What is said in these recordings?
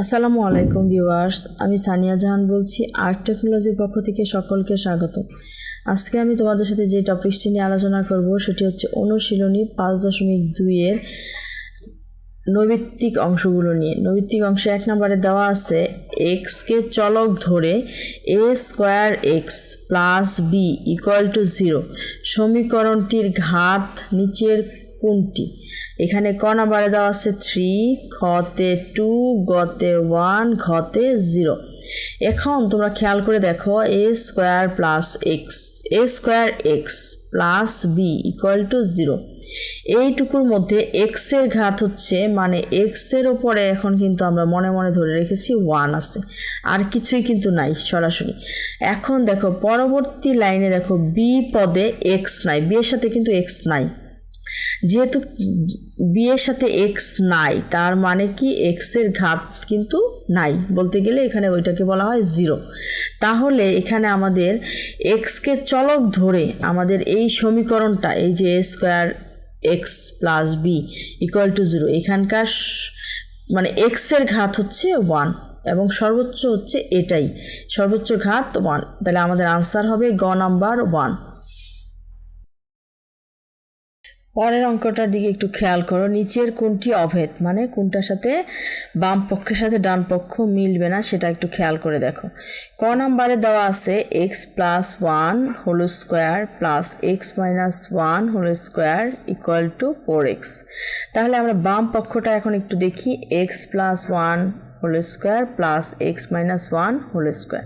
আসসালামু আলাইকুম ভিউয়ার্স, আমি সানিয়া জাহান বলছি আর্ট টেকনোলজির পক্ষ থেকে সকলকে স্বাগত। আজকে আমি তোমাদের সাথে যে টপিকটি নিয়ে আলোচনা করব, সেটি হচ্ছে অনুশীলনী পাঁচ দশমিক দুইয়ের নৈবিত্তিক অংশগুলো নিয়ে। নৈবিত্তিক অংশে এক নম্বরে দেওয়া আছে এক্সকে চলক ধরে a square x plus b equal to zero সমীকরণটির ঘাত নিচের কোনটি? এখানে ক নাম্বারে দেওয়া আছে থ্রি খতে টু গতে ওয়ান ঘতে জিরো এখন তোমরা খেয়াল করে দেখো a square plus x a square x plus b equal to zero এইটুকুর মধ্যে এক্সের ঘাত হচ্ছে মানে এক্সের ওপরে এখন কিন্তু আমরা মনে মনে ধরে রেখেছি ওয়ান আছে। আর কিছুই কিন্তু নাই, সরাসরি। এখন দেখো, পরবর্তী লাইনে দেখো বি পদে এক্স নাই বি এর সাথে কিন্তু এক্স নাই। যেহেতু বিয়ের সাথে এক্স নাই, তার মানে কি এক্সের ঘাত কিন্তু নাই। বলতে গেলে এখানে ওইটাকে বলা হয় জিরো তাহলে এখানে আমাদের এক্সকে চলক ধরে আমাদের এই সমীকরণটা, এই যে square x plus b equal to zero এখানকার মানে এক্সের ঘাত হচ্ছে ওয়ান এবং সর্বোচ্চ হচ্ছে এটাই। সর্বোচ্চ ঘাত ওয়ান তাহলে আমাদের আনসার হবে গ নাম্বার ওয়ান পরের অঙ্কটার দিকে একটু খেয়াল করো। নিচের কোনটি অভেদ? মানে কোনটার সাথে বাম পক্ষের সাথে ডান পক্ষ মিলবে না, সেটা একটু খেয়াল করে দেখো। ক নাম্বারে দেওয়া আছে x plus one whole square plus x minus one whole square equal to four x তাহলে আমরা বাম পক্ষটা এখন একটু দেখি। X plus one whole square plus x minus one whole square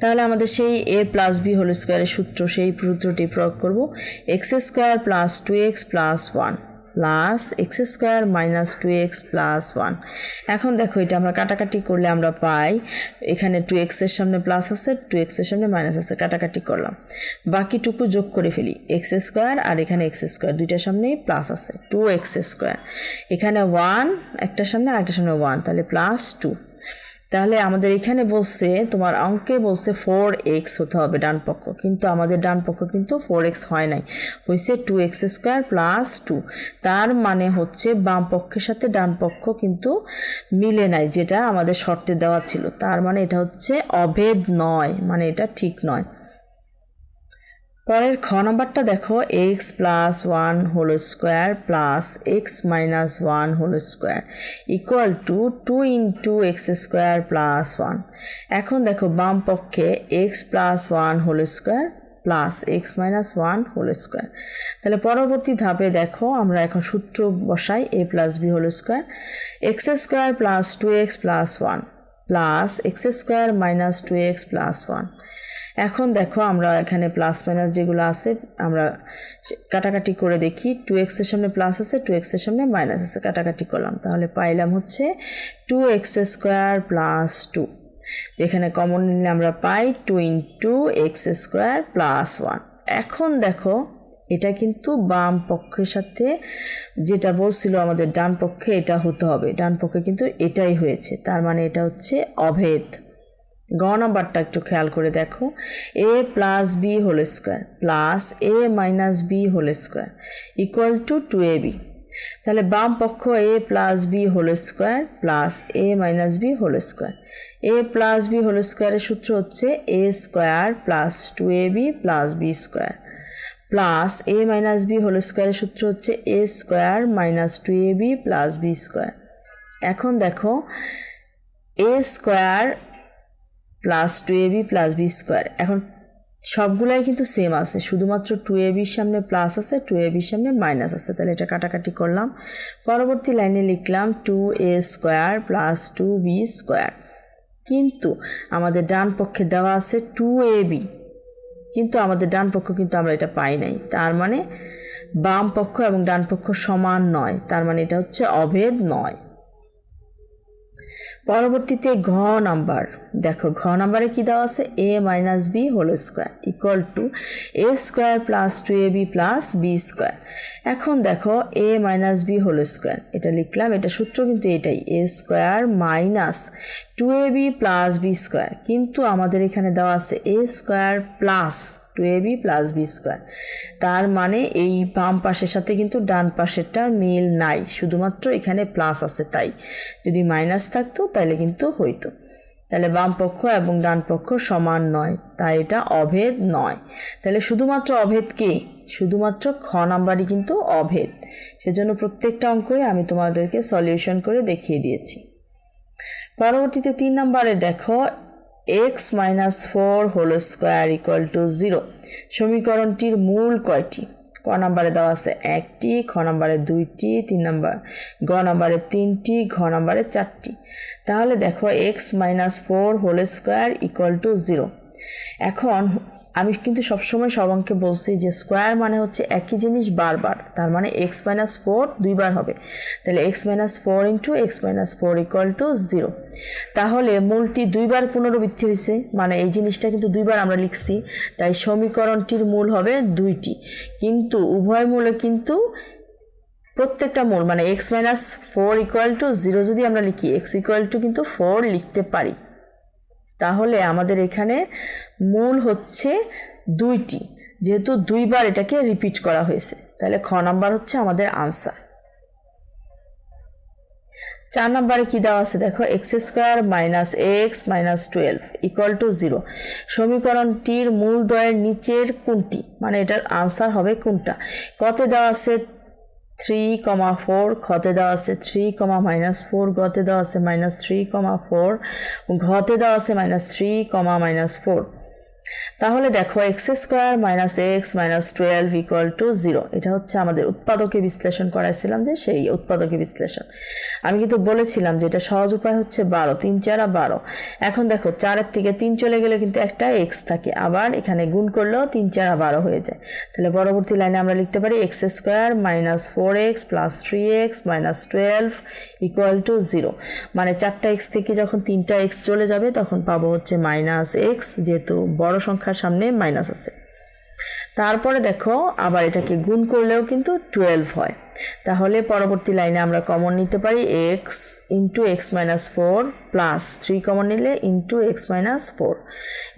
তাহলে আমাদের সেই এ প্লাস বি হোল স্কোয়ারের সূত্র, সেই সূত্রটি প্রয়োগ করব। X square plus two x plus one plus x square minus two x plus one এখন দেখো, এটা আমরা কাটাকাটি করলে আমরা পাই, এখানে টু এক্সের সামনে প্লাস আছে টু এক্সের সামনে মাইনাস আছে, কাটাকাটি করলাম। বাকিটুকু যোগ করে ফেলি এক্স স্কোয়ার আর এখানে এক্স স্কোয়ার দুইটার সামনেই প্লাস আছে টু এক্স স্কোয়ার এখানে ওয়ান একটার সামনে আরেকটার সামনে ওয়ান তাহলে প্লাস টু তাহলে আমাদের এখানে বলছে, তোমার অঙ্কে বলছে ফোর এক্স হতে হবে ডান পক্ষ। কিন্তু আমাদের ডান পক্ষ কিন্তু ফোর এক্স হয় নাই। হয়েছে two x square plus two তার মানে হচ্ছে বাম পক্ষের সাথে ডান পক্ষ কিন্তু মিলে নাই, যেটা আমাদের শর্তে দেওয়া ছিল। তার মানে এটা হচ্ছে অভেদ নয় মানে এটা ঠিক নয়। পরের খ নম্বরটা দেখো x plus one whole square plus x minus one whole square equal to two into x square plus one এখন দেখো, বাম পক্ষে x plus one whole square plus x minus one whole square তাহলে পরবর্তী ধাপে দেখো, আমরা এখন সূত্র বসাই a plus b whole square x square plus two x plus one plus x square minus two x plus one এখন দেখো আমরা এখানে প্লাস মাইনাস যেগুলো আছে, আমরা কাটাকাটি করে দেখি। টু এক্সের সামনে প্লাস আছে টু এক্সের সামনে মাইনাস আছে। কাটাকাটি করলাম। তাহলে পাইলাম হচ্ছে two x square plus two যেখানে কমন নিলে আমরা পাই two into x square plus one এখন দেখো, এটা কিন্তু বাম পক্ষের সাথে যেটা বলছিল আমাদের ডান পক্ষে এটা হতে হবে। ডান পক্ষে কিন্তু এটাই হয়েছে। তার মানে এটা হচ্ছে অভেদ। গ নাম্বারটা একটু খেয়াল করে দেখো। A plus b whole square plus a minus b whole square equal to two a b তাহলে বাম পক্ষ a plus b whole square plus a minus b whole square a plus b whole স্কোয়ারের সূত্র হচ্ছে a square plus two a b plus b square plus a minus b whole স্কোয়ারের সূত্র হচ্ছে a square minus two a b plus b square এখন দেখো a square plus two a b plus b square এখন সবগুলাই কিন্তু same আছে, শুধুমাত্র টু এ বির সামনে প্লাস আছে টু এ বির সামনে মাইনাস আছে। তাহলে এটা কাটাকাটি করলাম। পরবর্তী লাইনে লিখলাম two a square plus two b square কিন্তু আমাদের ডান পক্ষে দেওয়া আছে টু এ বি কিন্তু আমাদের ডান পক্ষ কিন্তু আমরা এটা পাই নাই। তার মানে বাম পক্ষ এবং ডান পক্ষ সমান নয়। তার মানে এটা হচ্ছে অভেদ নয়। পরবর্তীতে ঘ নাম্বার। দেখো, ঘ নাম্বারে কি দেওয়া আছে? A minus b whole square equal to a square plus two a b plus b square এখন দেখো a minus b whole square এটা লিখলাম, এটা সূত্র কিন্তু এটাই a square minus two a b plus b square কিন্তু আমাদের এখানে দেওয়া আছে a square plus two a b plus b square তার মানে এই বাম পাশের সাথে কিন্তু ডান পাশেরটার মিল নাই, শুধুমাত্র এখানে প্লাস আছে তাই। যদি মাইনাস থাকতো তাহলে কিন্তু হইতো। তাহলে বাম পক্ষ এবং ডান পক্ষ সমান নয়, তাই এটা অভেদ নয়। তাহলে শুধুমাত্র অভেদ কে? শুধুমাত্র খ নাম্বারই কিন্তু অভেদ। সেজন্য প্রত্যেকটা অঙ্কই আমি তোমাদেরকে সলিউশন করে দেখিয়ে দিয়েছি। পরবর্তীতে তিন নম্বরে দেখো x minus four whole square equal to zero সমীকরণটির মূল কয়টি? ক নাম্বারে দেওয়া আছে একটি, খ নাম্বারে দুইটি, তিন নাম্বার, গ নাম্বারে তিনটি, ঘ নাম্বারে চারটি। তাহলে দেখো x minus four whole square equal to zero এখন আমি কিন্তু সবসময় সব অঙ্কে বলছি যে স্কোয়ার মানে হচ্ছে একই জিনিস বারবার। তার মানে এক্স মাইনাস ফোর দুইবার হবে। তাহলে x minus four into x minus four equal to zero তাহলে মূলটি দুইবার পুনরাবৃত্তি হয়েছে মানে এই জিনিসটা কিন্তু দুইবার আমরা লিখছি, তাই সমীকরণটির মূল হবে দুইটি। কিন্তু উভয় মূলে কিন্তু প্রত্যেকটা মূল মানে x minus four equal to zero যদি আমরা লিখি এক্স ইকুয়াল টু কিন্তু ফোর লিখতে পারি। তাহলে আমাদের এখানে মূল হচ্ছে দুইটি। যেহেতু দুইবার এটাকে রিপিট করা হয়েছে। তাহলে খ নাম্বার হচ্ছে আমাদের আনসার চার নম্বরে কি দেওয়া আছে? দেখো x square minus x minus twelve equal to zero সমীকরণটির মূল দ্বয়ের নিচের কোনটি? মানে এটার আনসার হবে কোনটা? কত দেওয়া আছে? থ্রি কমা ফোর খতে দেওয়া আছে থ্রি কমা মাইনাস ফোর গতে দেওয়া আছে মাইনাস থ্রি কমা ফোর ঘতে দেওয়া আছে minus three comma minus four তাহলে দেখো x square minus x minus twelve equal to zero এটা হচ্ছে আমাদের উৎপাদকে বিশ্লেষণ করাইছিলাম যে সেই উৎপাদকে বিশ্লেষণ। আমি কিন্তু বলেছিলাম যে এটা সহজ উপায় হচ্ছে বারো, তিন চারা বারো। এখন দেখো চারের থেকে তিন চলে গেলে কিন্তু একটা এক্স থাকে। আবার এখানে গুণ করলেও তিন চারা বারো হয়ে যায়। তাহলে পরবর্তী লাইনে আমরা লিখতে পারি x square minus four x plus three x minus twelve equal to zero মানে চারটা এক্স থেকে যখন তিনটা এক্স চলে যাবে, তখন পাবো হচ্ছে মাইনাস এক্স যেহেতু বড় সংখ্যার সামনে মাইনাস আছে। তারপরে দেখো, আবার এটাকে গুণ করলেও কিন্তু টুয়েলভ হয়। তাহলে পরবর্তী লাইনে আমরা কমন নিতে পারি x into x minus four plus three common নিলে into x minus four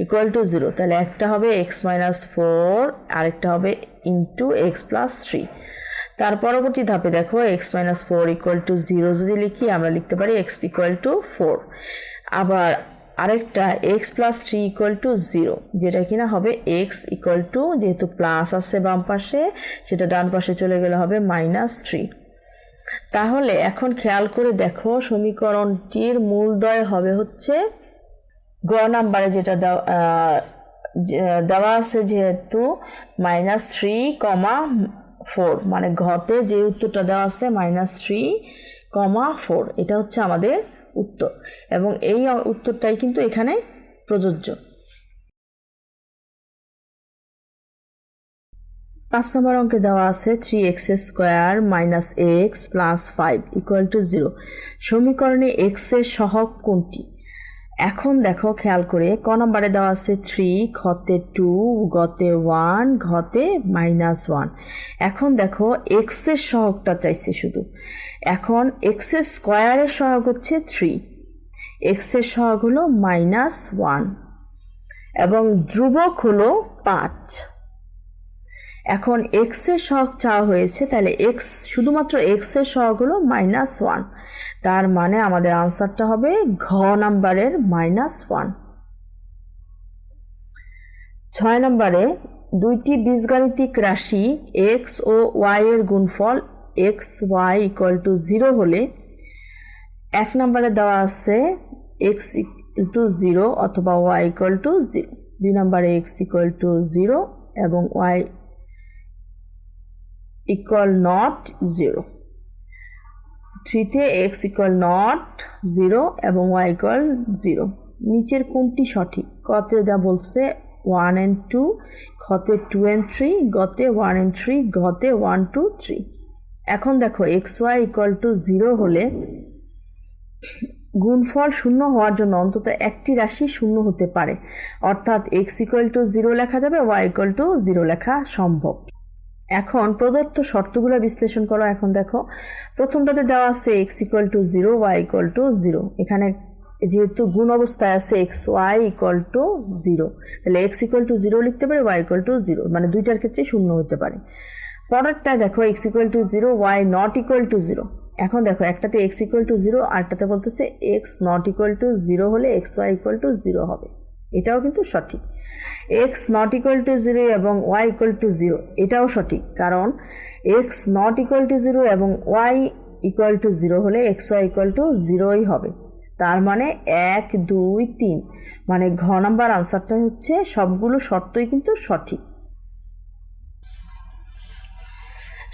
equal to zero তাহলে একটা হবে এক্স মাইনাস ফোর আরেকটা হবে ইন্টু এক্স প্লাস থ্রি তার পরবর্তী ধাপে দেখো x minus four equal to zero যদি লিখি, আমরা লিখতে পারি এক্স ইকুয়াল টু ফোর আবার আরেকটা x plus three equal to zero যেটা কিনা হবে এক্স ইকুয়াল টু যেহেতু প্লাস আছে বাম পাশে, সেটা ডান পাশে চলে গেলে হবে মাইনাস থ্রি তাহলে এখন খেয়াল করে দেখো, সমীকরণটির মূলদয় হবে হচ্ছে গ নাম্বারে যেটা দেওয়া আছে যেহেতু মাইনাস থ্রি কমা ফোর মানে ঘতে যে উত্তরটা দেওয়া আছে মাইনাস থ্রি কমা ফোর এটা হচ্ছে আমাদের উত্তর। এবং এই উত্তরটাই কিন্তু এখানে প্রযোজ্য। পাঁচ নম্বর অঙ্কে দেওয়া আছে three x square minus x plus five equal to zero সমীকরণে এক্সের সহগ কোনটি? এখন দেখো খেয়াল করে, ক নম্বরে দেওয়া আছে থ্রি ঘতে টু গতে ওয়ান ঘতে মাইনাস ওয়ান এখন দেখো এক্সের সহগটা চাইছে শুধু। এখন এক্সের স্কোয়ারের সহগ হচ্ছে থ্রি এক্সের সহগ হলো মাইনাস ওয়ান এবং ধ্রুবক হলো পাঁচ। এখন এক্সের সহগ চাওয়া হয়েছে, তাহলে এক্স শুধুমাত্র এক্সের সহগ হলো মাইনাস ওয়ান তার মানে আমাদের আনসারটা হবে ঘ নাম্বারের মাইনাস ওয়ান ছয় নম্বরে দুইটি বীজগাণিতিক রাশি এক্স ও ওয়াই এর গুণফল x y equal to zero হলে এক নম্বরে দেওয়া আছে এক্স টু জিরো অথবা ওয়াই ইকুয়াল টু জিরো দুই নম্বরে এক্স ইকুয়াল টু জিরো এবং ওয়াই ইকুয়াল নট জিরো থ্রিতে এক্স ইকুয়াল নট জিরো এবং ওয়াই ইকুয়াল জিরো নিচের কোনটি সঠিক? কতে যা বলছে ওয়ান অ্যান্ড টু খতে টু অ্যান্ড থ্রি গতে ওয়ান অ্যান্ড থ্রি ঘতে ওয়ান টু থ্রি এখন দেখো x y equal to zero হলে গুণফল শূন্য হওয়ার জন্য অন্তত একটি রাশি শূন্য হতে পারে। অর্থাৎ এক্স ইকুয়াল টু জিরো লেখা যাবে ওয়াই ইকুয়াল টু জিরো লেখা সম্ভব। এখন প্রদত্ত শর্তগুলো বিশ্লেষণ করো এখন দেখো প্রথমটাতে দেওয়া আছে x equal to zero y equal to zero এখানে যেহেতু গুণ অবস্থায় আছে x y equal to zero তাহলে এক্স ইকুয়াল টু জিরো লিখতে পারে ওয়াই ইকুয়াল টু জিরো মানে দুইটার ক্ষেত্রে শূন্য হতে পারে পরেরটায় দেখো x equal to zero y not equal to zero এখন দেখো একটাতে এক্স ইকুয়াল টু জিরো আরটাতে বলতেছে x not equal to zero হলে x y equal to zero হবে এটাও কিন্তু সঠিক x not equal to zero এবং ওয়াই ইকুয়াল টু জিরো এটাও সঠিক। কারণ x not equal to zero এবং ওয়াই ইকুয়াল টু জিরো হলে এক্স ওয়াই ইকুয়াল টু জিরোই হবে। তার মানে এক, দুই, তিন। মানে ঘ নাম্বার আনসারটা হচ্ছে সবগুলো শর্তই কিন্তু সঠিক।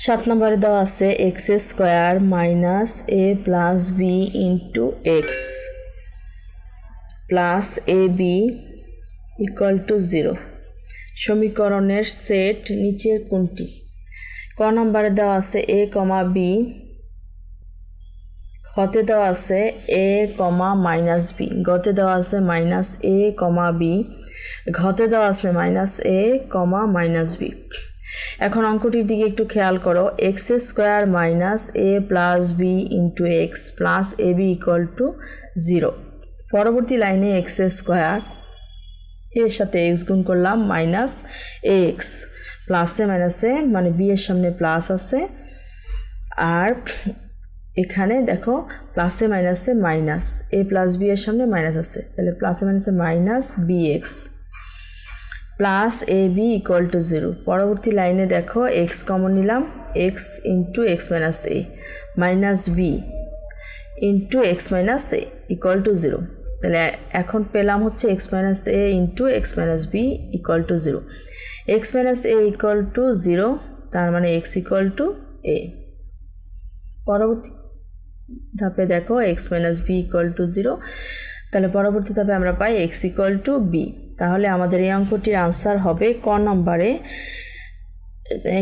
সাত নম্বরে দেওয়া আছে x square minus a plus b into x plus a b equal to zero সমীকরণের সেট নিচের কোনটি? ক নম্বরে দেওয়া আছে এ কমা বি হতে দেওয়া আছে এ কমা মাইনাস বি গতে দেওয়া আছে মাইনাস এ কমা বি ঘতে দেওয়া আছে minus a comma minus b এখন অঙ্কটির দিকে একটু খেয়াল করো। X square minus a plus b into x plus a b equal to zero পরবর্তী লাইনে এক্স স্কোয়ার এর সাথে এক্স গুণ করলাম মাইনাস এক্স প্লাসে মাইনাসে মানে বি এর সামনে প্লাস আছে। আর এখানে দেখো প্লাসে মাইনাসে মাইনাস এ প্লাস বি এর সামনে মাইনাস আছে। তাহলে প্লাসে মাইনাসে minus b x plus a b equal to zero পরবর্তী লাইনে দেখো এক্স কমন নিলাম x into x minus a minus b into x minus a equal to zero তাহলে এখন পেলাম হচ্ছে x minus a into x minus b equal to zero x minus a equal to zero তার মানে x equal to a পরবর্তী ধাপে দেখো x minus b equal to zero তাহলে পরবর্তী ধাপে আমরা পাই এক্স ইকুয়াল টু বি তাহলে আমাদের এই অঙ্কটির আনসার হবে ক নম্বরে।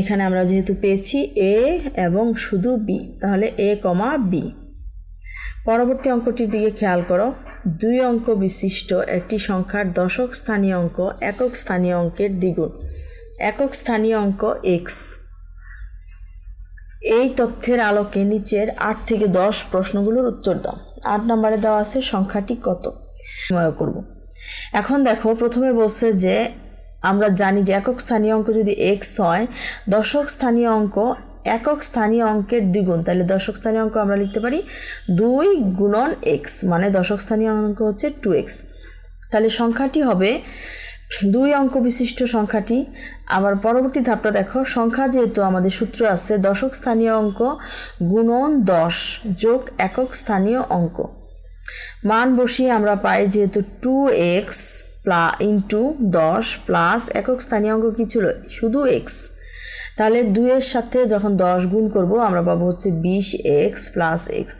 এখানে আমরা যেহেতু পেয়েছি এ এবং শুধু বি তাহলে এ কমা বি পরবর্তী অঙ্কটির দিকে খেয়াল করো। দুই অঙ্ক বিশিষ্ট একটি সংখ্যার দশক স্থানীয় অঙ্ক একক স্থানীয় অঙ্কের দ্বিগুণ। একক স্থানীয় অঙ্ক এক্স এই তথ্যের আলোকে নিচের আট থেকে দশ প্রশ্নগুলোর উত্তর দাও। আট নম্বরে দেওয়া আছে সংখ্যাটি কত? বিনিময় করব। এখন দেখো, প্রথমে বলছে যে আমরা জানি যে একক স্থানীয় অঙ্ক যদি এক্স হয়, দশক স্থানীয় অঙ্ক একক স্থানীয় অঙ্কের দ্বিগুণ। তাহলে দশক স্থানীয় অঙ্ক আমরা লিখতে পারি দুই গুণন এক্স মানে দশক স্থানীয় অঙ্ক হচ্ছে টু এক্স তাহলে সংখ্যাটি হবে দুই অঙ্ক বিশিষ্ট সংখ্যাটি। আবার পরবর্তী ধাপটা দেখো, সংখ্যা যেহেতু আমাদের সূত্র আছে, দশক স্থানীয় অঙ্ক গুণন দশ যোগ একক স্থানীয় অঙ্ক। মান বসিয়ে আমরা পাই যেহেতু টু এক্স প্লা ইন্টু দশ প্লাস একক স্থানীয় অঙ্ক কী ছিল? শুধু এক্স তাহলে দুইয়ের সাথে যখন দশ গুণ করব, আমরা পাবো হচ্ছে বিশ এক্স প্লাস এক্স।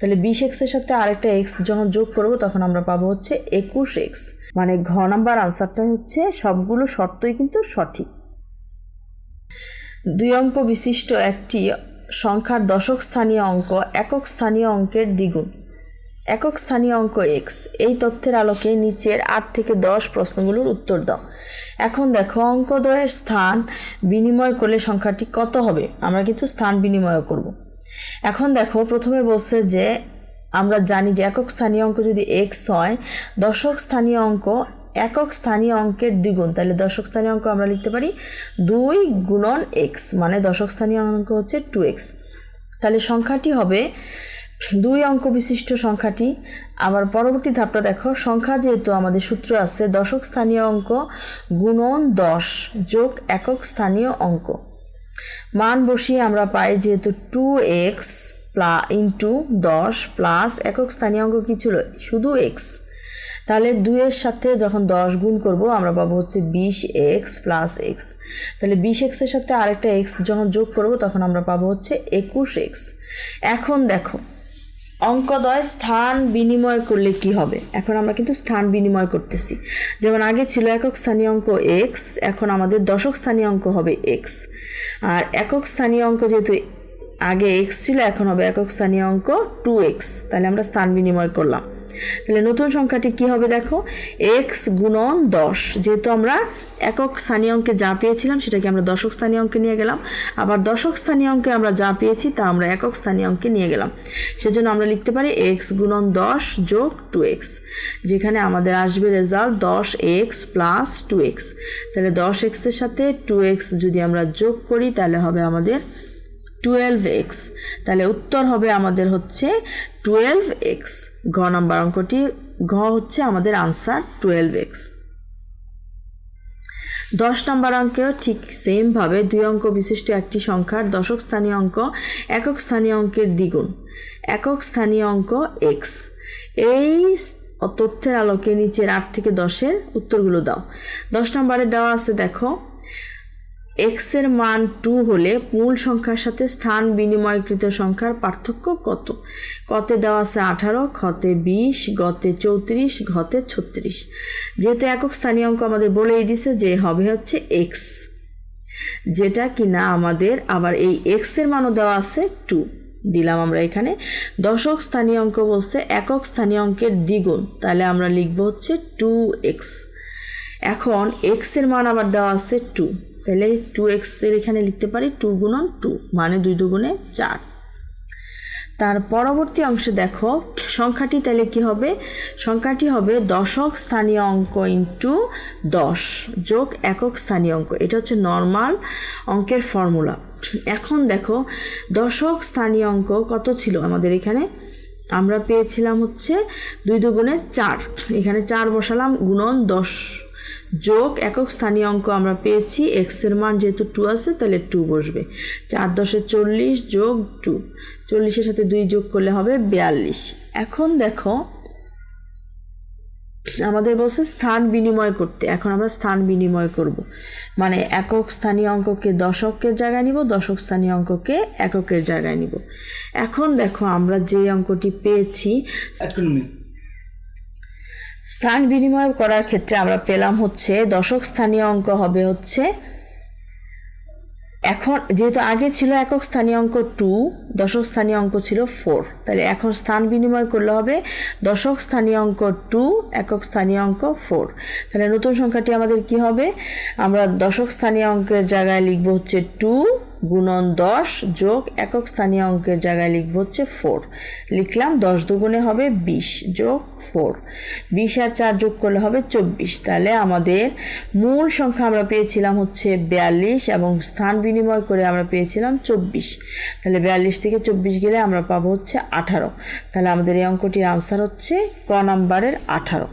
তাহলে বিশ এক্সের সাথে আরেকটা এক্স যখন যোগ করব, তখন আমরা পাবো হচ্ছে একুশ এক্স। মানে ঘ নাম্বার আনসারটা হচ্ছে সবগুলো শর্তই কিন্তু সঠিক। দুই অঙ্ক বিশিষ্ট একটি সংখ্যার দশক স্থানীয় অঙ্ক, একক স্থানীয় অঙ্কের দ্বিগুণ। একক স্থানীয় অঙ্ক এক্স এই তথ্যের আলোকে নিচের আট থেকে দশ প্রশ্নগুলোর উত্তর দাও। এখন দেখো অঙ্কদ্বয়ের স্থান বিনিময় করলে সংখ্যাটি কত হবে? আমরা কিন্তু স্থান বিনিময় করব। এখন দেখো, প্রথমে বলছে যে, আমরা জানি যে একক স্থানীয় অঙ্ক যদি এক্স হয়, দশক স্থানীয় অঙ্ক একক স্থানীয় অঙ্কের দ্বিগুণ। তাহলে দশক স্থানীয় অঙ্ক আমরা লিখতে পারি দুই গুণন এক্স মানে দশক স্থানীয় অঙ্ক হচ্ছে টু এক্স তাহলে সংখ্যাটি হবে দুই অঙ্ক বিশিষ্ট সংখ্যাটি। আবার পরবর্তী ধাপটা দেখো। সংখ্যা যেহেতু আমাদের সূত্র আছে, দশক স্থানীয় অঙ্ক গুণন দশ যোগ একক স্থানীয় অঙ্ক। মান বসিয়ে আমরা পাই যেহেতু টু এক্স প্লা ইন্টু দশ প্লাস একক স্থানীয় অঙ্ক কী ছিল? শুধু এক্স তাহলে দুইয়ের সাথে যখন দশ গুণ করব, আমরা পাবো হচ্ছে বিশ এক্স প্লাস এক্স তাহলে বিশ এক্সের সাথে আরেকটা এক্স যখন যোগ করব, তখন আমরা পাবো হচ্ছে একুশ এক্স এখন দেখো অঙ্কদয় স্থান বিনিময় করলে কি হবে? এখন আমরা কিন্তু স্থান বিনিময় করতেছি। যেমন আগে ছিল একক স্থানীয় অঙ্ক এক্স এখন আমাদের দশক স্থানীয় অঙ্ক হবে এক্স আর একক স্থানীয় অঙ্ক যেহেতু আগে এক্স ছিল, এখন হবে একক স্থানীয় অঙ্ক টু এক্স তাহলে আমরা স্থান বিনিময় করলাম। তাহলে নতুন সংখ্যাটি কি হবে দেখো? এক্স গুণন দশ। যেহেতু আমরা একক স্থানীয় অঙ্কে যা পেয়েছিলাম, সেটাকে আমরা দশক স্থানীয় অঙ্কে নিয়ে গেলাম। আবার দশক স্থানীয় অঙ্কে আমরা যা পেয়েছি, তা আমরা একক স্থানীয় অঙ্কে নিয়ে গেলাম। সেজন্য আমরা লিখতে পারি এক্স গুণন দশ যোগ টু এক্স যেখানে আমাদের আসবে রেজাল্ট দশ এক্স প্লাস টু এক্স তাহলে দশ এক্সের সাথে টু এক্স যদি আমরা যোগ করি, তাহলে হবে আমাদের টুয়েলভ এক্স তাহলে উত্তর হবে আমাদের হচ্ছে টুয়েলভ এক্স ঘ নম্বর অঙ্কটি, ঘ হচ্ছে আমাদের আনসার টুয়েলভ এক্স দশ নম্বর অঙ্কেও ঠিক সেমভাবে দুই অঙ্ক বিশিষ্ট একটি সংখ্যার দশক স্থানীয় অঙ্ক, একক স্থানীয় অঙ্কের দ্বিগুণ। একক স্থানীয় অঙ্ক এক্স এই তথ্যের আলোকে নিচের আট থেকে দশের উত্তরগুলো দাও। দশ নম্বরে দেওয়া আছে দেখো এক্সের মান টু হলে মূল সংখ্যার সাথে স্থান বিনিময়কৃত সংখ্যার পার্থক্য কত? কতে দেওয়া আছে আঠারো খতে বিশ, গতে চৌত্রিশ, ঘতে ছত্রিশ। যেহেতু একক স্থানীয় অঙ্ক আমাদের বলেই দিছে যে হবে হচ্ছে এক্স যেটা কিনা আমাদের আবার এই এক্সের মানও দেওয়া আছে টু দিলাম আমরা এখানে। দশক স্থানীয় অঙ্ক বলছে একক স্থানীয় অঙ্কের দ্বিগুণ। তাহলে আমরা লিখব হচ্ছে টু এক্স এখন এক্সের মান আবার দেওয়া আছে টু তাহলে টু এক্সের এখানে লিখতে পারি টু গুণন টু মানে দুই দুগুণে চার। তার পরবর্তী অংশে দেখো, সংখ্যাটি তাহলে কি হবে? সংখ্যাটি হবে দশক স্থানীয় অঙ্ক ইন্টু দশ যোগ একক স্থানীয় অঙ্ক। এটা হচ্ছে নর্মাল অঙ্কের ফর্মুলা এখন দেখো, দশক স্থানীয় অঙ্ক কত ছিল আমাদের এখানে? আমরা পেয়েছিলাম হচ্ছে দুই দুগুণে চার। এখানে চার বসালাম, গুণন দশ। যোগ একক স্থানীয় অঙ্ক আমরা পেয়েছি এক্সের মান যেহেতু টু আছে, তাহলে টু বসবে। চার দশে চল্লিশ যোগ টু চল্লিশের সাথে দুই যোগ করলে হবে বিয়াল্লিশ। এখন দেখো, আমাদের বলছে স্থান বিনিময় করতে। এখন আমরা স্থান বিনিময় করব। মানে একক স্থানীয় অঙ্ককে দশকের জায়গায় নিব, দশক স্থানীয় অঙ্ককে এককের জায়গায় নিব। এখন দেখো, আমরা যে অঙ্কটি পেয়েছি স্থান বিনিময় করার ক্ষেত্রে আমরা পেলাম হচ্ছে দশক স্থানীয় অঙ্ক হবে হচ্ছে এখন যেহেতু আগে ছিল একক স্থানীয় অঙ্ক টু দশক স্থানীয় অঙ্ক ছিল ফোর তাহলে এখন স্থান বিনিময় করলে হবে দশক স্থানীয় অঙ্ক টু একক স্থানীয় অঙ্ক ফোর তাহলে নতুন সংখ্যাটি আমাদের কি হবে? আমরা দশক স্থানীয় অঙ্কের জায়গায় লিখব হচ্ছে টু গুণন দশ যোগ একক স্থানীয় অঙ্কের জায়গায় লিখব হচ্ছে ফোর লিখলাম দশ দুগুণে হবে বিশ যোগ ফোর বিশ আর চার যোগ করলে হবে চব্বিশ। তাহলে আমাদের মূল সংখ্যা আমরা পেয়েছিলাম হচ্ছে বিয়াল্লিশ এবং স্থান বিনিময় করে আমরা পেয়েছিলাম চব্বিশ। তাহলে বিয়াল্লিশ থেকে চব্বিশ গেলে আমরা পাবো হচ্ছে আঠারো। তাহলে আমাদের এই অঙ্কটির আনসার হচ্ছে ক নাম্বারের আঠারো।